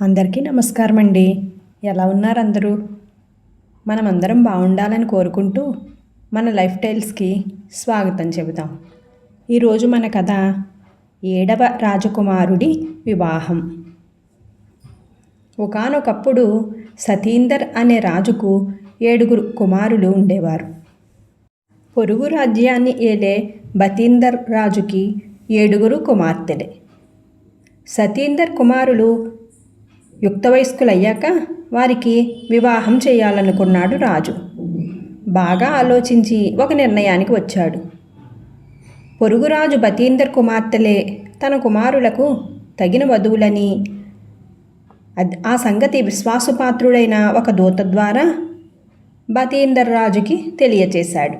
అందరికీ నమస్కారం అండి ఎలా ఉన్నారు అందరూ మనమందరం బాగుండాలని కోరుకుంటూ మన లైఫ్ స్టైల్స్కి స్వాగతం చెబుతాం. ఈరోజు మన కథ ఏడవ రాజకుమారుడి వివాహం. ఒకానొకప్పుడు సతీందర్ అనే రాజుకు ఏడుగురు కుమారులు ఉండేవారు. పొరుగు రాజ్యాన్ని ఏలే బతీందర్ రాజుకి ఏడుగురు కుమార్తెలే. సతీందర్ కుమారులు యుక్త వయస్కులయ్యాక వారికి వివాహం చేయాలనుకున్నాడు రాజు. బాగా ఆలోచించి ఒక నిర్ణయానికి వచ్చాడు. పొరుగురాజు బతీందర్ కుమార్తెలే తన కుమారులకు తగిన వధువులని ఆ సంగతి విశ్వాసపాత్రుడైన ఒక దూత ద్వారా బతీందర్ రాజుకి తెలియచేశాడు.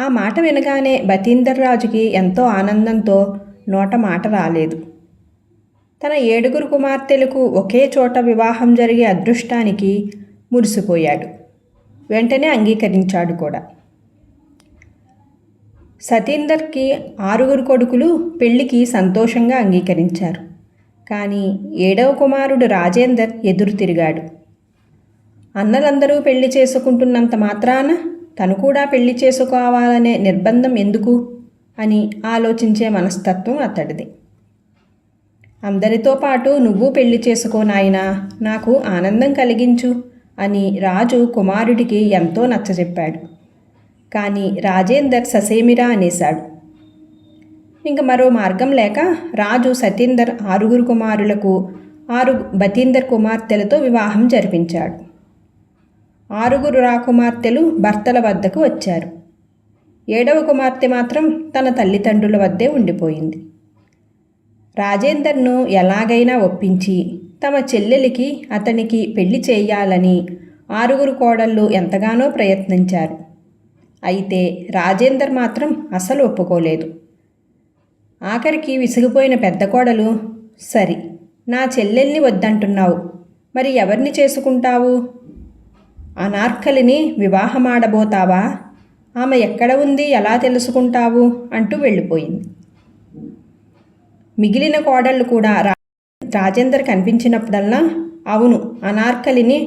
ఆ మాట వినగానే బతీందర్ రాజుకి ఎంతో ఆనందంతో నోట మాట రాలేదు. తన ఏడుగురు కుమార్తెలకు ఒకే చోట వివాహం జరిగే అదృష్టానికి మురిసిపోయాడు. వెంటనే అంగీకరించాడు కూడా. సతీందర్కి ఆరుగురు కొడుకులు పెళ్ళికి సంతోషంగా అంగీకరించారు. కానీ ఏడవ కుమారుడు రాజేందర్ ఎదురు తిరిగాడు. అన్నలందరూ పెళ్ళి చేసుకుంటున్నంత మాత్రాన తను కూడా పెళ్ళి చేసుకోవాలనే నిర్బంధం ఎందుకు? అని ఆలోచించే మనస్తత్వం అతడిది. అందరితో పాటు నువ్వు పెళ్ళి చేసుకో నాయనా నాకు ఆనందం కలిగించు అని రాజు కుమారుడికి ఎంతో నచ్చజెప్పాడు. కానీ రాజేందర్ ససేమిరా అనేశాడు. ఇంక మరో మార్గం లేక రాజు సతీందర్ ఆరుగురు కుమారులకు ఆరు బతీందర్ కుమార్తెలతో వివాహం జరిపించాడు. ఆరుగురు రాకుమార్తెలు భర్తల వద్దకు వచ్చారు. ఏడవ కుమార్తె మాత్రం తన తల్లిదండ్రుల వద్దే ఉండిపోయింది. రాజేందర్ను ఎలాగైనా ఒప్పించి తమ చెల్లెలికి అతనికి పెళ్ళి చేయాలని ఆరుగురు కోడళ్ళు ఎంతగానో ప్రయత్నించారు. అయితే రాజేందర్ మాత్రం అసలు ఒప్పుకోలేదు. ఆఖరికి విసిగిపోయిన పెద్ద కోడలు సరి నా చెల్లెల్ని వద్దంటున్నావు మరి ఎవరిని చేసుకుంటావు? అనార్కలిని వివాహమాడబోతావా? ఆమె ఎక్కడ ఉంది ఎలా తెలుసుకుంటావు? అంటూ వెళ్ళిపోయింది. మిగిలిన కోడళ్ళు కూడా రా రాజేందర్ కనిపించినప్పుడల్లా అవును అనార్కలిని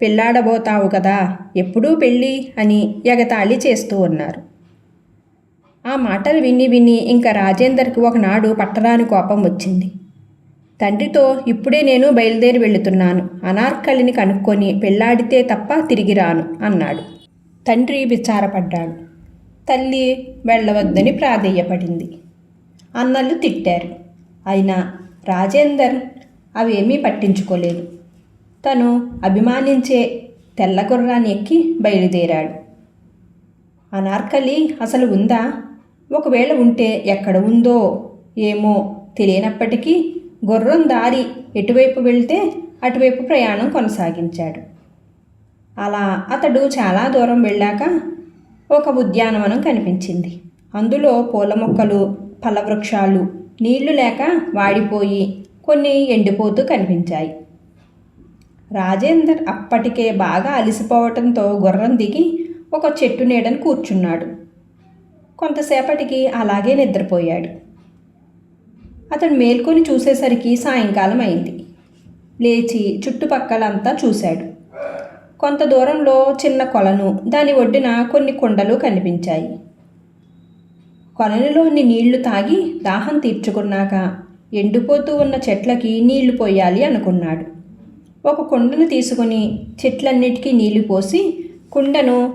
పెళ్ళాడబోతావు కదా ఎప్పుడూ పెళ్ళి అని ఎగతాళి చేస్తూ ఉన్నారు. ఆ మాటలు విని విని ఇంకా రాజేందర్కి ఒకనాడు పట్టరాని కోపం వచ్చింది. తండ్రితో ఇప్పుడే నేను బయలుదేరి వెళుతున్నాను అనార్కలిని కనుక్కొని పెళ్ళాడితే తప్ప తిరిగి రాను అన్నాడు. తండ్రి విచారపడ్డాడు. తల్లి వెళ్ళవద్దని ప్రాధేయపడింది. అన్నలు తిట్టారు. అయినా రాజేందర్ అవేమీ పట్టించుకోలేదు. తను అభిమానించే తెల్ల గుర్రాన్ని ఎక్కి బయలుదేరాడు. అనార్కలి అసలు ఉందా? ఒకవేళ ఉంటే ఎక్కడ ఉందో ఏమో తెలియనప్పటికీ గుర్రం దారి ఎటువైపు వెళ్తే అటువైపు ప్రయాణం కొనసాగించాడు. అలా అతడు చాలా దూరం వెళ్ళాక ఒక ఉద్యానవనం కనిపించింది. అందులో పూల మొక్కలు ఫలవృక్షాలు నీళ్ళు లేక వాడిపోయి కొన్ని ఎండిపోతూ కనిపించాయి. రాజేందర్ అప్పటికే బాగా అలసిపోవటంతో గుర్రం దిగి ఒక చెట్టు నీడని కూర్చున్నాడు. కొంతసేపటికి అలాగే నిద్రపోయాడు. అతడు మేల్కొని చూసేసరికి సాయంకాలం అయింది. లేచి చుట్టుపక్కలంతా చూశాడు. కొంత దూరంలో చిన్న కొలను దాని ఒడ్డున కొన్ని కుండలు కనిపించాయి. కొలనులోని నీళ్ళు తాగి దాహం తీర్చుకున్నాక ఎండిపోతూ ఉన్న చెట్లకి నీళ్ళు పోయాలి అనుకున్నాడు. ఒక కుండను తీసుకుని చెట్లన్నిటికీ నీళ్ళు పోసి కుండను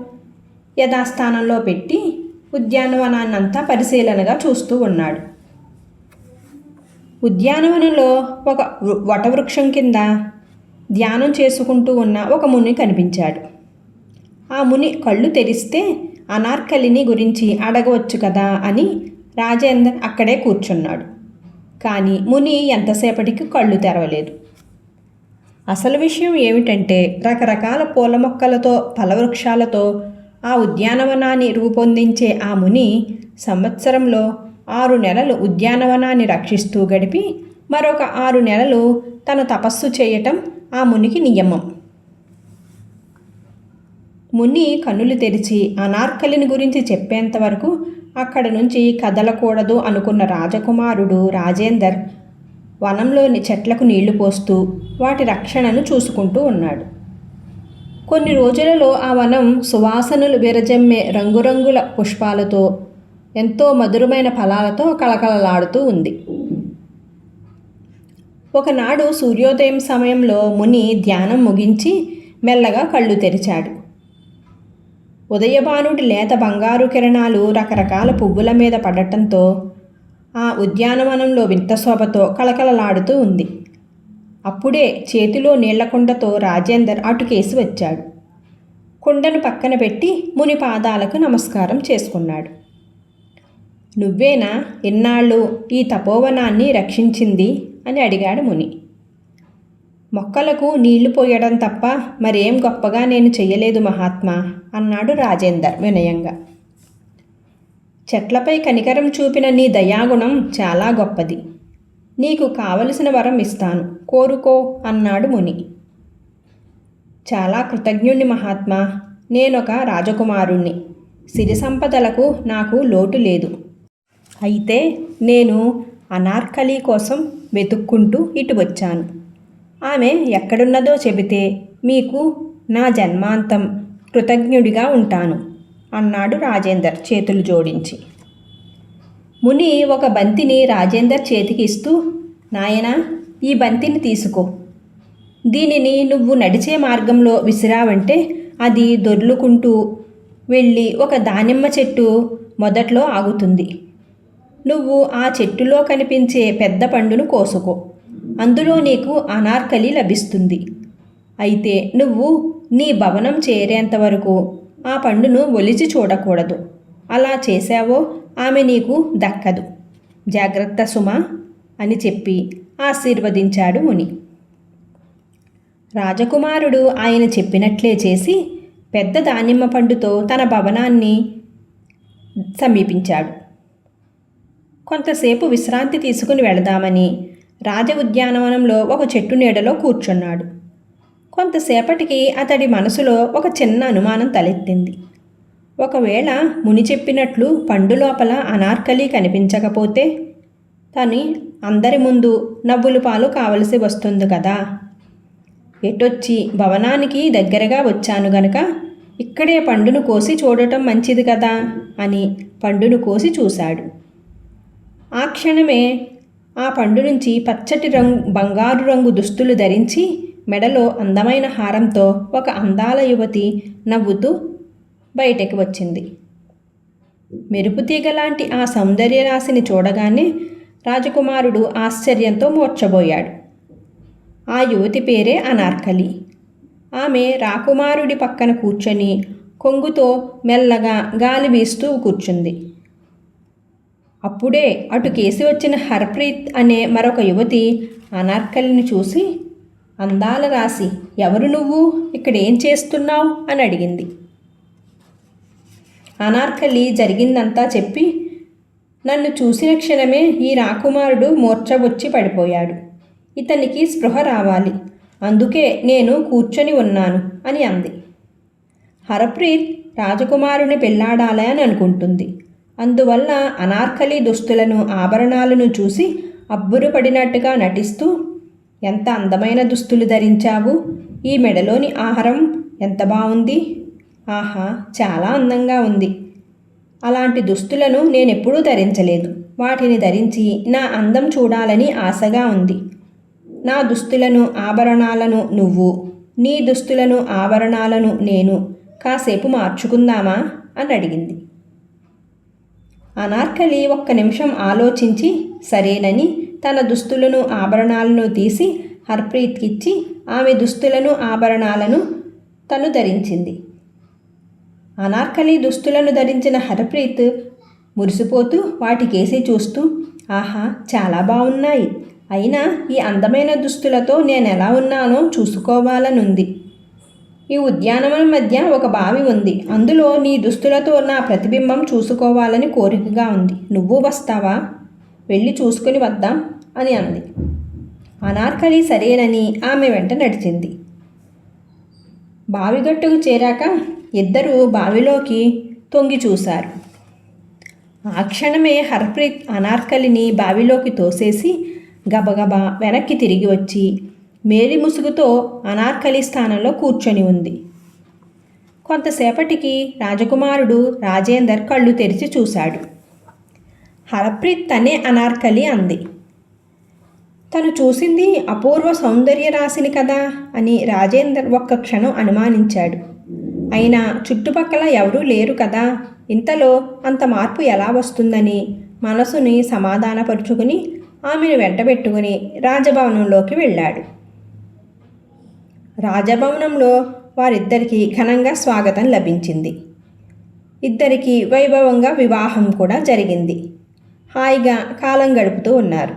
యథాస్థానంలో పెట్టి ఉద్యానవనాన్నంతా పరిశీలనగా చూస్తూ ఉన్నాడు. ఉద్యానవనంలో ఒక వటవృక్షం కింద ధ్యానం చేసుకుంటూ ఉన్న ఒక ముని కనిపించాడు. ఆ ముని కళ్ళు తెరిస్తే అనార్కలిని గురించి అడగవచ్చు కదా అని రాజేందర్ అక్కడే కూర్చున్నాడు. కానీ ముని ఎంతసేపటికి కళ్ళు తెరవలేదు. అసలు విషయం ఏమిటంటే రకరకాల పూల మొక్కలతో ఫలవృక్షాలతో ఆ ఉద్యానవనాన్ని రూపొందించే ఆ ముని సంవత్సరంలో ఆరు నెలలు ఉద్యానవనాన్ని రక్షిస్తూ గడిపి మరొక ఆరు నెలలు తన తపస్సు చేయటం ఆ మునికి నియమం. ముని కన్నులు తెరిచి అనార్కలిని గురించి చెప్పేంత వరకు అక్కడ నుంచి కదలకూడదు అనుకున్న రాజకుమారుడు రాజేందర్ వనంలోని చెట్లకు నీళ్ళు పోస్తూ వాటి రక్షణను చూసుకుంటూ ఉన్నాడు. కొన్ని రోజులలో ఆ వనం సువాసనలు విరజమ్మే రంగురంగుల పుష్పాలతో ఎంతో మధురమైన ఫలాలతో కళకళలాడుతూ ఉంది. ఒకనాడు సూర్యోదయం సమయంలో ముని ధ్యానం ముగించి మెల్లగా కళ్ళు తెరిచాడు. ఉదయభానుడి లేత బంగారు కిరణాలు రకరకాల పువ్వుల మీద పడటంతో ఆ ఉద్యానవనంలో వింత కలకలలాడుతూ కళకళలాడుతూ ఉంది. అప్పుడే చేతిలో నీళ్ళకుండతో రాజేందర్ అటుకేసి వచ్చాడు. కుండను పక్కన పెట్టి ముని పాదాలకు నమస్కారం చేసుకున్నాడు. నువ్వేనా ఇన్నాళ్ళు ఈ తపోవనాన్ని రక్షించింది? అని అడిగాడు ముని. మొక్కలకు నీళ్ళు పోయడం తప్ప మరేం గొప్పగా నేను చెయ్యలేదు మహాత్మా అన్నాడు రాజేందర్ వినయంగా. చెట్లపై కనికరం చూపిన నీ దయాగుణం చాలా గొప్పది. నీకు కావలసిన వరం ఇస్తాను కోరుకో అన్నాడు ముని. చాలా కృతజ్ఞుణ్ణి మహాత్మా నేనొక రాజకుమారుణ్ణి. సిరి సంపదలకు నాకు లోటు లేదు. అయితే నేను అనార్కలి కోసం వెతుక్కుంటూ ఇటు వచ్చాను. ఆమె ఎక్కడున్నదో చెబితే మీకు నా జన్మాంతం కృతజ్ఞుడిగా ఉంటాను అన్నాడు రాజేందర్ చేతులు జోడించి. ముని ఒక బంతిని రాజేందర్ చేతికి ఇస్తూ నాయనా ఈ బంతిని తీసుకో. దీనిని నువ్వు నడిచే మార్గంలో విసిరావంటే అది దొర్లుకుంటూ వెళ్ళి ఒక దానిమ్మ చెట్టు మొదట్లో ఆగుతుంది. నువ్వు ఆ చెట్టులో కనిపించే పెద్ద పండును కోసుకో. అందులో నీకు అనార్కలి లభిస్తుంది. అయితే నువ్వు నీ భవనం చేరేంత వరకు ఆ పండును ఒలిచి చూడకూడదు. అలా చేశావో ఆమె నీకు దక్కదు. జాగ్రత్త సుమా అని చెప్పి ఆశీర్వదించాడు ముని. రాజకుమారుడు ఆయన చెప్పినట్లే చేసి పెద్ద దానిమ్మ పండుతో తన భవనాన్ని సమీపించాడు. కొంతసేపు విశ్రాంతి తీసుకుని వెళదామని రాజ ఉద్యానవనంలో ఒక చెట్టు నీడలో కూర్చున్నాడు. కొంతసేపటికి అతడి మనసులో ఒక చిన్న అనుమానం తలెత్తింది. ఒకవేళ ముని చెప్పినట్లు పండు లోపల అనార్కలి కనిపించకపోతే తని అందరి ముందు నవ్వులు పాలు కావలసి వస్తుంది కదా. ఎటొచ్చి భవనానికి దగ్గరగా వచ్చాను గనక ఇక్కడే పండును కోసి చూడటం మంచిది కదా అని పండును కోసి చూశాడు. ఆ క్షణమే ఆ పండు నుంచి పచ్చటి రంగు బంగారు రంగు దుస్తులు ధరించి మెడలో అందమైన హారంతో ఒక అందాల యువతి నవ్వుతూ బయటకు వచ్చింది. మెరుపుతీగ లాంటి ఆ సౌందర్య రాశిని చూడగానే రాజకుమారుడు ఆశ్చర్యంతో మూర్చబోయాడు ఆ యువతి పేరే అనార్కలి. ఆమె రాకుమారుడి పక్కన కూర్చొని కొంగుతో మెల్లగా గాలి వీస్తూ కూర్చుంది. అప్పుడే అటు కేసి వచ్చిన హర్ప్రీత్ అనే మరొక యువతి అనార్కలిని చూసి అందాల రాసి ఎవరు నువ్వు? ఇక్కడ ఏం చేస్తున్నావు? అని అడిగింది. అనార్కలి జరిగిందంతా చెప్పి నన్ను చూసిన క్షణమే ఈ రాకుమారుడు మూర్ఛబొచ్చి పడిపోయాడు. ఇతనికి స్పృహ రావాలి. అందుకే నేను కూర్చొని ఉన్నాను అని అంది. హరప్రీత్ రాజకుమారుని అని అనుకుంటుంది. అందువల్ల అనార్కలి దుస్తులను ఆభరణాలను చూసి అబ్బురుపడినట్టుగా నటిస్తూ ఎంత అందమైన దుస్తులు ధరించావు? ఈ మెడలోని ఆహారం ఎంత బాగుంది ఆహా చాలా అందంగా ఉంది. అలాంటి దుస్తులను నేనెప్పుడూ ధరించలేదు. వాటిని ధరించి నా అందం చూడాలని ఆశగా ఉంది. నా దుస్తులను ఆభరణాలను నువ్వు నీ దుస్తులను ఆభరణాలను నేను కాసేపు మార్చుకుందామా అని అడిగింది. అనార్కలి ఒక్క నిమిషం ఆలోచించి సరేనని తన దుస్తులను ఆభరణాలను తీసి హర్ప్రీత్కిచ్చి ఆమె దుస్తులను ఆభరణాలను తను ధరించింది. అనార్కలి దుస్తులను ధరించిన హర్ప్రీత్ మురిసిపోతూ వాటికేసి చూస్తూ ఆహా చాలా బాగున్నాయి అయినా ఈ అందమైన దుస్తులతో నేను ఎలా ఉన్నానో చూసుకోవాలనుంది. ఈ ఉద్యానవనం మధ్య ఒక బావి ఉంది. అందులో నీ దుస్తులతో నా ప్రతిబింబం చూసుకోవాలని కోరికగా ఉంది. నువ్వు వస్తావా? వెళ్ళి చూసుకుని వద్దాం అని అంది. అనార్కలి సరేనని ఆమె వెంట నడిచింది. బావిగట్టుకు చేరాక ఇద్దరూ బావిలోకి తొంగి చూశారు. ఆ క్షణమే హర్ప్రీత్ అనార్కలిని బావిలోకి తోసేసి గబగబా వెనక్కి తిరిగి వచ్చి మేలి ముసుగుతో అనార్కలి స్థానంలో కూర్చొని ఉంది. కొంతసేపటికి రాజకుమారుడు రాజేందర్ కళ్ళు తెరిచి చూశాడు. హరప్రీత్ తనే అనార్కలి అంది. తను చూసింది అపూర్వ సౌందర్య రాశిని కదా అని రాజేందర్ ఒక్క క్షణం అనుమానించాడు. అయినా చుట్టుపక్కల ఎవరూ లేరు కదా ఇంతలో అంత మార్పు ఎలా వస్తుందని మనసుని సమాధానపరుచుకుని ఆమెను వెంటబెట్టుకుని రాజభవనంలోకి వెళ్ళాడు. రాజభవనంలో వారిద్దరికీ ఘనంగా స్వాగతం లభించింది. ఇద్దరికి వైభవంగా వివాహం కూడా జరిగింది. హాయిగా కాలం గడుపుతూ ఉన్నారు.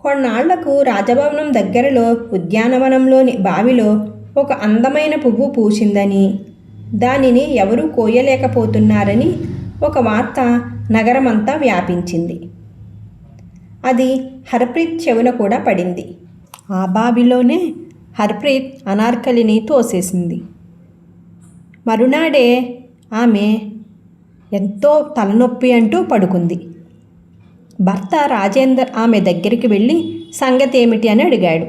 కొన్నాళ్ళకు రాజభవనం దగ్గరలో ఉద్యానవనంలోని బావిలో ఒక అందమైన పువ్వు పూసిందని దానిని ఎవరూ కోయలేకపోతున్నారని ఒక వార్త నగరమంతా వ్యాపించింది. అది హర్ప్రీత్ చెవున కూడా పడింది. ఆ బావిలోనే హర్ప్రీత్ అనార్కలిని తోసేసింది. మరునాడే ఆమె ఎంతో తలనొప్పి అంటూ పడుకుంది. భర్త రాజేందర్ ఆమె దగ్గరికి వెళ్ళి సంగతి ఏమిటి అని అడిగాడు.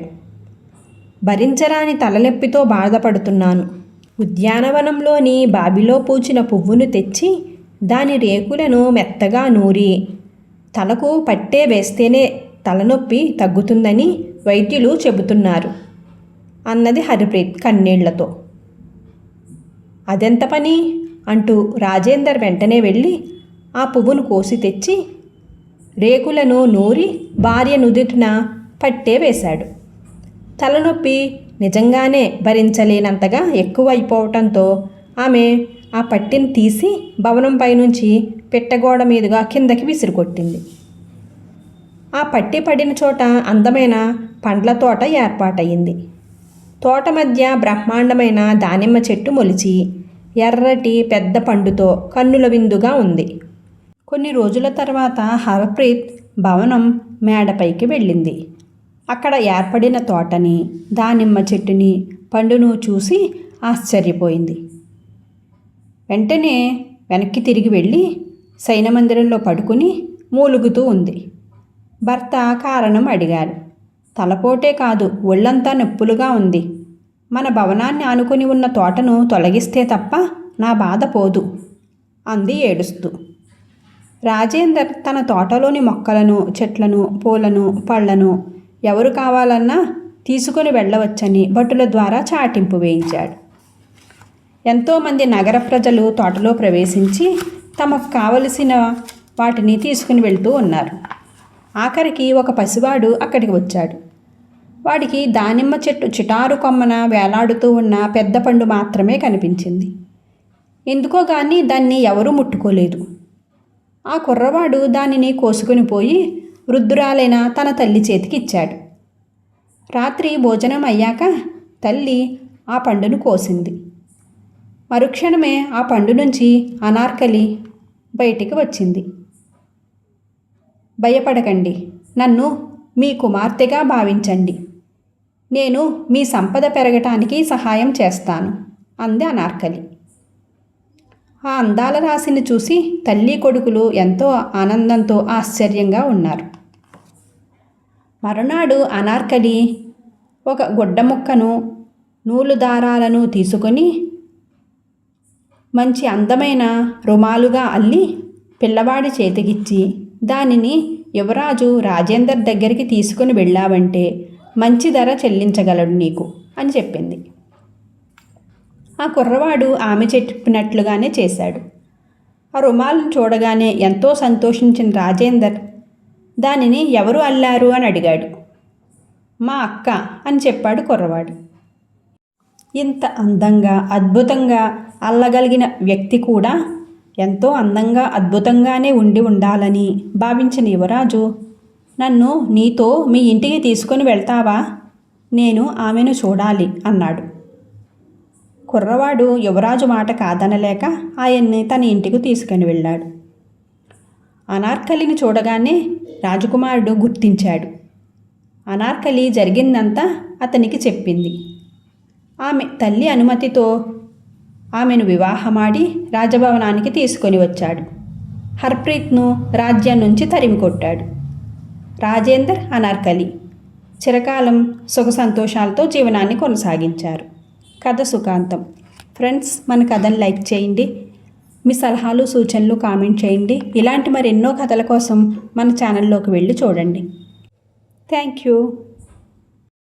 భరించరాని తలనొప్పితో బాధపడుతున్నాను. ఉద్యానవనంలోని బావిలో పూచిన పువ్వును తెచ్చి దాని రేకులను మెత్తగా నూరి తలకు పట్టే వేస్తేనే తలనొప్పి తగ్గుతుందని వైద్యులు చెబుతున్నారు. అన్నది హరిప్రీత్ కన్నీళ్ళతో. అదెంత పని? అంటూ రాజేందర్ వెంటనే వెళ్ళి ఆ పువ్వును కోసి తెచ్చి రేకులను నూరి భార్య నుదుటిన పట్టే వేశాడు. తలనొప్పి నిజంగానే భరించలేనంతగా ఎక్కువైపోవటంతో ఆమె ఆ పట్టిని తీసి భవనంపై నుంచి పెట్టగోడ మీదుగా కిందకి విసిరికొట్టింది ఆ పట్టి పడిన చోట అందమైన పండ్ల తోట ఏర్పాటయింది తోట మధ్య బ్రహ్మాండమైన దానిమ్మ చెట్టు మొలిచి ఎర్రటి పెద్ద పండుతో కన్నుల విందుగా ఉంది. కొన్ని రోజుల తర్వాత హర్ప్రీత్ భవనం మేడపైకి వెళ్ళింది. అక్కడ ఏర్పడిన తోటని దానిమ్మ చెట్టుని పండును చూసి ఆశ్చర్యపోయింది. వెంటనే వెనక్కి తిరిగి వెళ్ళి సైనమందిరంలో పడుకుని మూలుగుతూ ఉంది. భర్త కారణం అడిగారు. తలపోటే కాదు ఒళ్ళంతా నొప్పులుగా ఉంది. మన భవనాన్ని ఆనుకుని ఉన్న తోటను తొలగిస్తే తప్ప నా బాధ పోదు అంది ఏడుస్తూ. రాజేందర్ తన తోటలోని మొక్కలను చెట్లను పూలను పళ్ళను ఎవరు కావాలన్నా తీసుకుని వెళ్ళవచ్చని భటుల ద్వారా చాటింపు వేయించాడు. ఎంతోమంది నగర ప్రజలు తోటలో ప్రవేశించి తమకు కావలసిన వాటిని తీసుకుని వెళ్తూ ఉన్నారు. ఆఖరికి ఒక పసివాడు అక్కడికి వచ్చాడు. వాడికి దానిమ్మ చెట్టు చిటారు కొమ్మన వేలాడుతూ ఉన్న పెద్ద పండు మాత్రమే కనిపించింది. ఎందుకో కానీ దాన్ని ఎవరూ ముట్టుకోలేదు. ఆ కుర్రవాడు దానిని కోసుకుని పోయి వృద్ధురాలైన తన తల్లి చేతికి ఇచ్చాడు. రాత్రి భోజనం అయ్యాక తల్లి ఆ పండును కోసింది. మరుక్షణమే ఆ పండు నుంచి అనార్కలి బయటికి వచ్చింది. భయపడకండి. నన్ను మీ కుమార్తెగా భావించండి. నేను మీ సంపద పెరగటానికి సహాయం చేస్తాను అంది అనార్కలి. ఆ అందాల రాశిని చూసి తల్లి కొడుకులు ఎంతో ఆనందంతో ఆశ్చర్యంగా ఉన్నారు. మరునాడు అనార్కలి ఒక గుడ్డ ముక్కను నూలు దారాలను తీసుకొని మంచి అందమైన రుమాలుగా అల్లి పిల్లవాడి చేతికిచ్చి దానిని యువరాజు రాజేందర్ దగ్గరికి తీసుకుని వెళ్ళావంటే మంచి ధర చెల్లించగలడు నీకు అని చెప్పింది. ఆ కుర్రవాడు ఆమె చెప్పినట్లుగానే చేశాడు. ఆ రుమాలను చూడగానే ఎంతో సంతోషించిన రాజేందర్ దానిని ఎవరు అల్లారు అని అడిగాడు. మా అక్క అని చెప్పాడు కుర్రవాడు. ఇంత అందంగా అద్భుతంగా అల్లగలిగిన వ్యక్తి కూడా ఎంతో అందంగా అద్భుతంగానే ఉండి ఉండాలని భావించిన యువరాజు నన్ను నీతో మీ ఇంటికి తీసుకొని వెళ్తావా? నేను ఆమెను చూడాలి అన్నాడు. కుర్రవాడు యువరాజు మాట కాదనలేక ఆయన్ని తన ఇంటికి తీసుకొని వెళ్ళాడు. అనార్కలిని చూడగానే రాజకుమారుడు గుర్తించాడు. అనార్కలి జరిగిందంతా అతనికి చెప్పింది. ఆమె తల్లి అనుమతితో ఆమెను వివాహమాడి రాజభవనానికి తీసుకొని వచ్చాడు. హర్ప్రీత్ను రాజ్యం నుంచి తరిమి కొట్టాడు. రాజేందర్ అనార్కలి చిరకాలం సుఖ సంతోషాలతో జీవనాన్ని కొనసాగించారు. కథ సుఖాంతం. ఫ్రెండ్స్ మన కథను లైక్ చేయండి. మీ సలహాలు సూచనలు కామెంట్ చేయండి. ఇలాంటి మరెన్నో కథల కోసం మన ఛానల్లోకి వెళ్ళి చూడండి. Thank you.